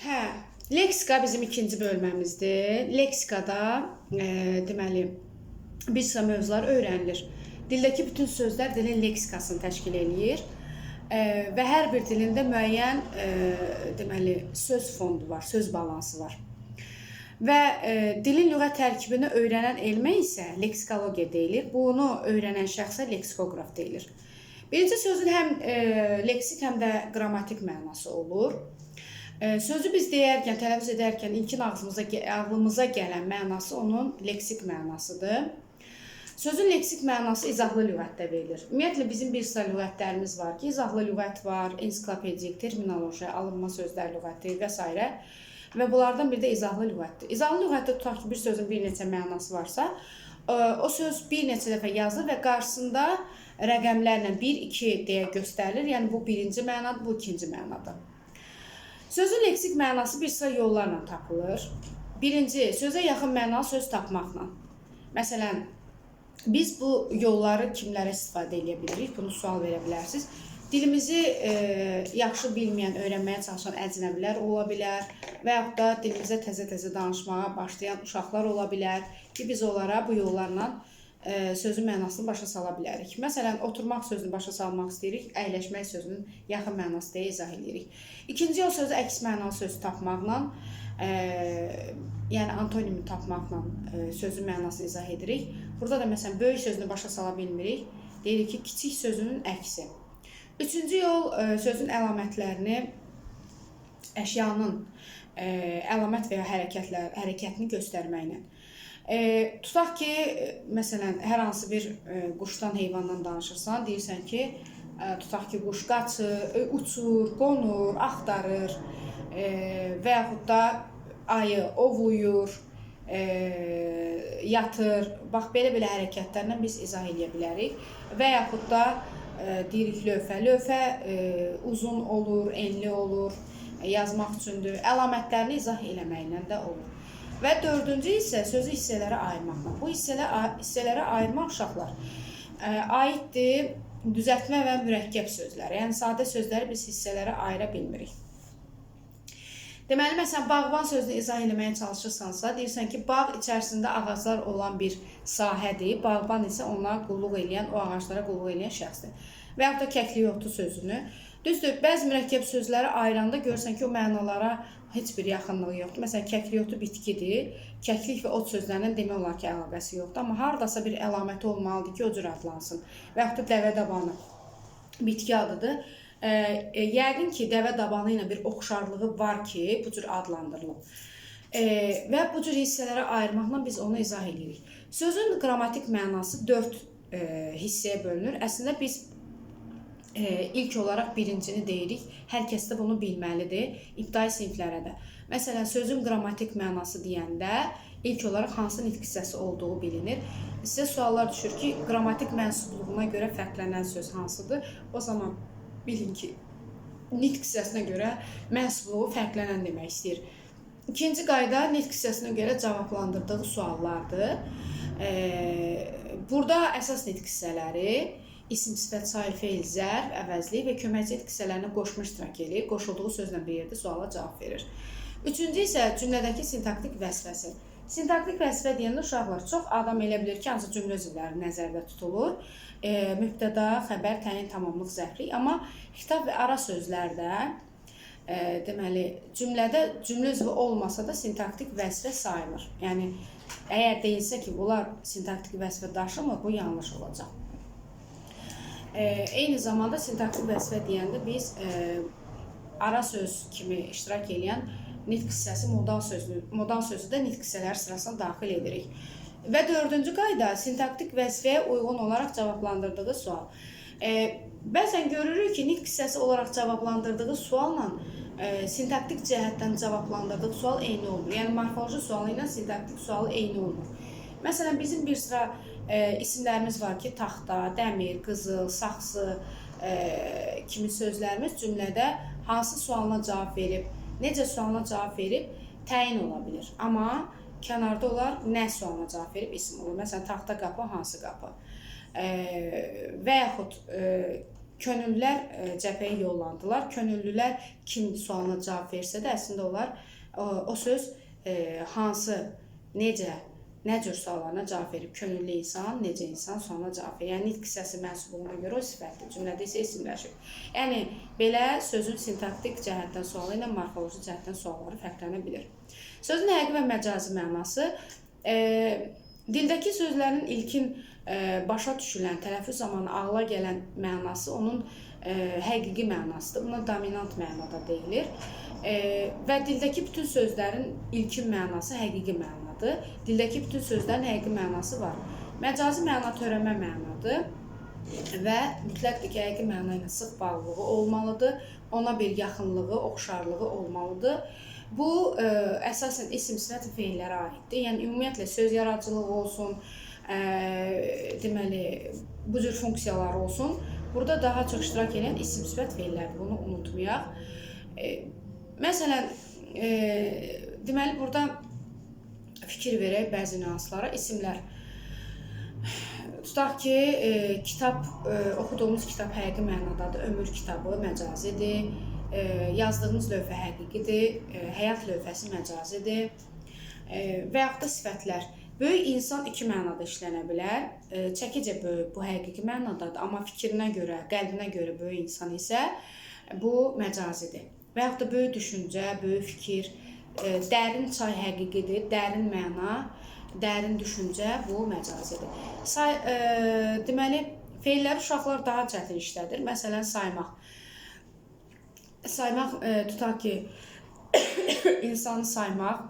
Hə, leksika bizim ikinci bölməmizdir. Leksikada e, deməli bir sıra mövzular öyrənilir. Dildəki bütün sözlər dilin leksikasını təşkil eləyir. E, və hər bir dilində müəyyən e, deməli söz fondu var, söz balansı var. Və e, dilin lüğət tərkibini öyrənən elmə isə leksikologiya deyilir. Bunu öyrənən şəxsə leksikoqraf deyilir. Birinci sözün həm e, leksik, həm də qrammatik mənası olur. E, sözü biz deyərkən, tələffüz edərkən ilkin ağzımıza ağlımıza gələn mənası onun leksik mənasıdır. Sözün leksik mənası izahlı lüğətdə verilir. Ümumiyyətlə bizim bir sıra lüğətlərimiz var ki, izahlı lüğət var, ensiklopedik, terminologiya, alınma sözlər lüğəti və s. Və bunlardan biri də izahlı lüğətdir. İzahlı lüğətdə tutaq ki, bir sözün bir neçə mənası varsa, e, o söz bir neçə dəfə yazılır və qarşısında rəqəmlərlə 1, 2 deyə göstərilir. Yəni bu birinci mənadır, bu ikinci mənadır. Sözün leksik mənası bir sıra yollarla tapılır. Birinci, sözə yaxın mənalı söz tapmaqla. Məsələn, biz bu yolları kimlərə istifadə edə bilirik? Bunu sual verə bilərsiniz. Dilimizi e, yaxşı bilməyən, öyrənməyə çalışan əcnəbilər ola bilər və yaxud da dilimizə təzə-təzə danışmağa başlayan uşaqlar ola bilər ki, biz onlara bu yollarla sözün mənasını başa sala bilərik. Məsələn, oturmaq sözünü başa salmaq istəyirik, əyləşmək sözünün yaxın mənası deyə izah edirik. İkinci yol sözü əks mənalı söz tapmaqla, e, yəni antonimi tapmaqla e, sözün mənasını izah edirik. Burada da məsələn böyük sözünü başa sala bilmirik. Deyirik ki, kiçik sözünün əksi. Üçüncü yol e, sözün əlamətlərini əşyanın e, əlamət və ya hərəkətlər hərəkətini göstərməklə. E, tutaq ki, e, məsələn, hər hansı bir e, quşdan, heyvandan danışırsan, deyirsən ki, e, tutaq ki, quş qaçır, e, uçur, qonur, axtarır e, və yaxud da ayı ovluyur, e, yatır. Bax belə-belə hərəkətlərlə biz izah edə bilərik və yaxud da e, deyirik lövhə. Lövhə e, uzun olur, enli olur, e, yazmaq üçündür. Əlamətlərini izah eləməklə də olur. Və dördüncü isə sözü hissələrə ayırmaqla. Bu hissələ, hissələrə ayırmaq uşaqlar ə, aiddir düzəltmə və mürəkkəb sözləri. Yəni sadə sözləri biz hissələrə ayıra bilmirik. Deməli, məsələn, bağban sözünü izah eləməyə çalışırsansa, deyirsən ki, bağ içərisində ağaclar olan bir sahədir. Bağban isə ona qulluq eləyən, o ağaclara qulluq eləyən şəxsdir. Və yaxud da kəkliyotu sözünü. Düzdür, bəzi mürəkkəb sözləri ayıranda görürsən ki, o mənalara heç bir yaxınlığı yoxdur. Məsələn, kəkliyotu bitkidir. Kəklik və ot sözlərinin demək olar ki, əlaqəsi yoxdur, amma hardasa bir əlaməti olmalıdır ki, o cür adlansın. Və yaxud da dəvə dabanı bitki adıdır. E, yəqin ki, dəvə dabanı ilə bir oxşarlığı var ki, bu cür adlandırılıb. E, və bu cür hissələrə ayırmaqla biz onu izah edirik. Sözün qrammatik mənası 4 e, hissəyə bölünür. Əslində biz e, ilk olaraq birincini deyirik. Hər kəs də bunu bilməlidir, ibtidai siniflərə də. Məsələn, sözün qrammatik mənası deyəndə ilk olaraq hansı nitq hissəsi olduğu bilinir. Sizə suallar düşür ki, qrammatik mənsubluğuna görə fərqlənən söz hansıdır? O zaman bilin ki, nitq hissəsinə görə mənsubluğu fərqlənən demək istəyir. İkinci qayda nitq hissəsinə görə cavablandırdığı suallardır. Ee, burada əsas nitq hissələri isim, sifət, sair, feil, zərf, əvəzli və köməkçi nitq hissələrini qoşma iştirak eləyir. Qoşulduğu sözlə bir yerdə suala cavab verir. Üçüncü isə cümlədəki sintaktik vəzifəsi. Sintaktik vəzifə deyəndə uşaqlar çox adam elə bilir ki, hansı cümlə üzvləri nəzərdə tutulur. E, mübtəda, xəbər, təyin, tamamlıq, zərflik. Amma xitab və ara sözlərdə e, deməli cümlədə cümlə üzvü olmasa da sintaktik vəzifə sayılır. Yəni əgər deyilsə ki, bunlar sintaktik vəzifə daşımır, bu yanlış olacaq. E, eyni zamanda sintaktik vəzifə deyəndə biz e, ara söz kimi iştirak edən nitq hissəsi modal sözü, modal sözü də nitq hissələri sırasına daxil edirik. Və dördüncü qayda sintaktik vəzifəyə uyğun olaraq cavablandırdığı sual. E, bəzən görürük ki, nitq hissəsi olaraq cavablandırdığı sualla e, sintaktik cəhətdən cavablandırdığı sual eyni olmur. Yəni morfoloji sualı ilə sintaktik sualı eyni olmur. Məsələn, bizim bir sıra e, isimlərimiz var ki, taxta, dəmir, qızıl, saxsı e, kimi sözlərimiz cümlədə hansı sualına cavab verib, necə sualına cavab verib təyin ola bilər. Amma kənarda olar nə sualına cavab verib isim olur. Məsələn, taxta qapı hansı qapı? E, və yaxud e, könüllülər e, cəbhəyə yollandılar. Könüllülər kim sualına cavab versə də əslində onlar o, o söz e, hansı, necə, nə cür suallarına cavab verib. Könüllü insan, necə insan sualına cavab verir. Yəni nitq hissəsi mənsubluğuna görə o sifətdir. Cümlədə isə isimləşir. Yəni belə sözün sintaktik cəhətdən sualı ilə morfoloji cəhətdən sualları fərqlənə bilər. Sözün həqiqi və məcazi mənası e, dildəki sözlərin ilkin e, başa düşülən, tələffüz zamanı ağla gələn mənası onun e, həqiqi mənasıdır. Buna dominant mənada deyilir. E, və dildəki bütün sözlərin ilkin mənası həqiqi mənadır. Dildəki bütün sözlərin həqiqi mənası var. Məcazi məna törəmə mənadır və mütləqdir ki, həqiqi məna ilə sıx bağlılığı olmalıdır. Ona bir yaxınlığı, oxşarlığı olmalıdır. Bu ə, əsasən isim, sifət və feillərə aiddir. Yəni ümumiyyətlə söz yaradıcılığı olsun, ə, deməli bu cür funksiyalar olsun. Burada daha çox iştirak edən isim, sifət, feillərdir. Bunu unutmayaq. E, məsələn, e, deməli burada fikir verək bəzi nüanslara. İsimlər Tutaq ki, e, kitab e, oxuduğumuz kitab həqiqi mənadadır. Ömür kitabı məcazidir. E, yazdığımız lövhə həqiqidir. E, həyat lövhəsi məcazidir. E, və yaxud da sifətlər. Böyük insan iki mənada işlənə bilər. E, çəkicə böyük bu həqiqi mənadadır, amma fikrinə görə, qəlbinə görə böyük insan isə bu məcazidir. Və yaxud da böyük düşüncə, böyük fikir, e, dərin çay həqiqidir, dərin məna, dərin düşüncə bu məcazidir. Say, e, deməli, feilləri uşaqlar daha çətin işlədir. Məsələn, saymaq. Saymaq e, tutaq ki, insanı saymaq